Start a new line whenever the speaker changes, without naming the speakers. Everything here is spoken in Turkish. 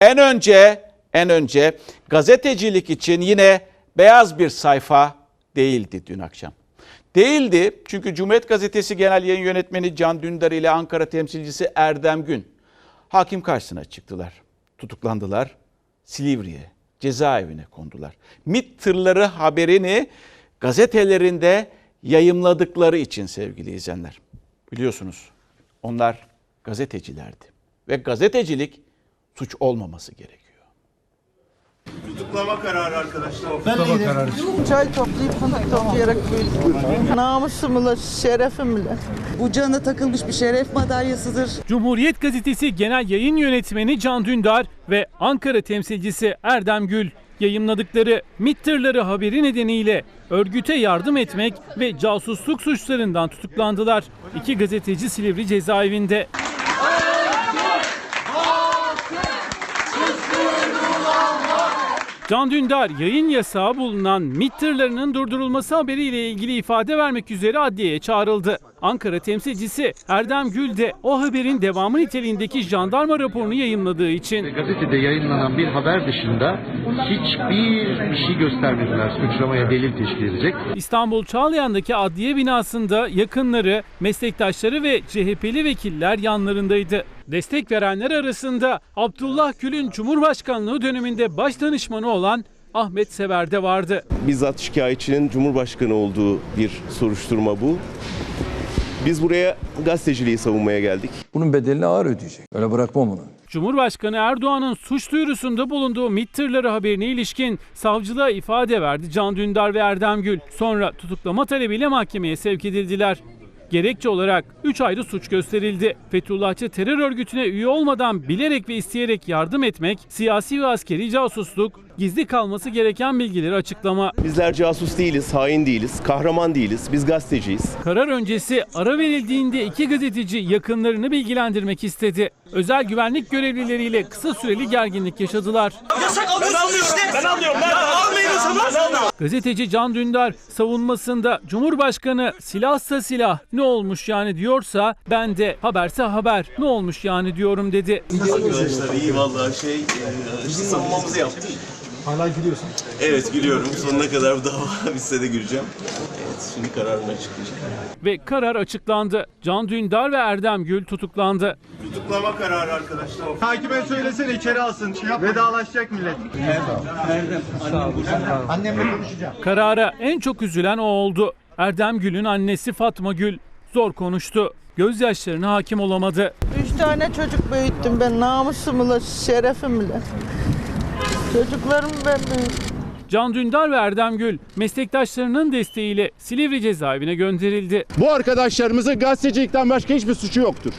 En önce en önce gazetecilik için yine beyaz bir sayfa değildi dün akşam. Değildi çünkü Cumhuriyet Gazetesi Genel Yayın Yönetmeni Can Dündar ile Ankara temsilcisi Erdem Gün hakim karşısına çıktılar. Tutuklandılar. Silivri'ye, cezaevine kondular. MİT tırları haberini gazetelerinde yayımladıkları için sevgili izleyenler. Biliyorsunuz onlar gazetecilerdi ve gazetecilik suç olmaması gerekiyor.
Tutuklama kararı arkadaşlar.
Çay toplayıp fındık toplayarak böyle. Namusumla, şerefimle.
Bu cana takılmış bir şeref madalyasıdır.
Cumhuriyet Gazetesi Genel Yayın Yönetmeni Can Dündar ve Ankara temsilcisi Erdem Gül yayımladıkları MİT tırları haberi nedeniyle örgüte yardım etmek ve casusluk suçlarından tutuklandılar. İki gazeteci Silivri cezaevinde. Can Dündar yayın yasağı bulunan MİT tırlarının durdurulması haberiyle ilgili ifade vermek üzere adliyeye çağrıldı. Ankara temsilcisi Erdem Gül de o haberin devamı niteliğindeki jandarma raporunu yayımladığı için
Gazetede yayınlanan bir haber dışında hiçbir bir şey göstermediler suçlamaya delil teşkil edecek.
İstanbul Çağlayan'daki adliye binasında yakınları, meslektaşları ve CHP'li vekiller yanlarındaydı. Destek verenler arasında Abdullah Gül'ün Cumhurbaşkanlığı döneminde baş danışmanı olan Ahmet Sever de vardı.
Bizzat şikayetçinin Cumhurbaşkanı olduğu bir soruşturma bu. Biz buraya gazeteciliği savunmaya geldik.
Bunun bedelini ağır ödeyecek. Öyle bırakmam onu.
Cumhurbaşkanı Erdoğan'ın suç duyurusunda bulunduğu MİT tırları haberine ilişkin savcılığa ifade verdi Can Dündar ve Erdem Gül. Sonra tutuklama talebiyle mahkemeye sevk edildiler. Gerekçe olarak 3 ayrı suç gösterildi. Fethullahçı terör örgütüne üye olmadan bilerek ve isteyerek yardım etmek, siyasi ve askeri casusluk, gizli kalması gereken bilgileri açıklama.
Bizler casus değiliz, hain değiliz, kahraman değiliz. Biz gazeteciyiz.
Karar öncesi ara verildiğinde iki gazeteci yakınlarını bilgilendirmek istedi. Özel güvenlik görevlileriyle kısa süreli gerginlik yaşadılar. Gazeteci Can Dündar savunmasında Cumhurbaşkanı silahsa silah ne olmuş yani diyorsa ben de haberse haber ne olmuş yani diyorum dedi.
Arkadaşlar iyi vallahi şey, işte savunmamızı yaptık. Hala gülüyorsun. Evet gülüyorum. Sonuna kadar bu dava bitse de güleceğim. Evet şimdi kararını açıklayacağım.
Ve karar açıklandı. Can Dündar ve Erdem Gül tutuklandı.
Tutuklama kararı arkadaşlar.
Takime söylesene içeri alsın. Vedalaşacak millet.
Karara en çok üzülen o oldu. Erdem Gül'ün annesi Fatma Gül zor konuştu. Gözyaşlarına hakim olamadı.
Üç tane çocuk büyüttüm ben namusumla, şerefimle. Çocuklarımı ben büyüttüm.
Can Dündar ve Erdem Gül meslektaşlarının desteğiyle Silivri cezaevine gönderildi.
Bu arkadaşlarımızın gazetecilikten başka hiçbir suçu yoktur.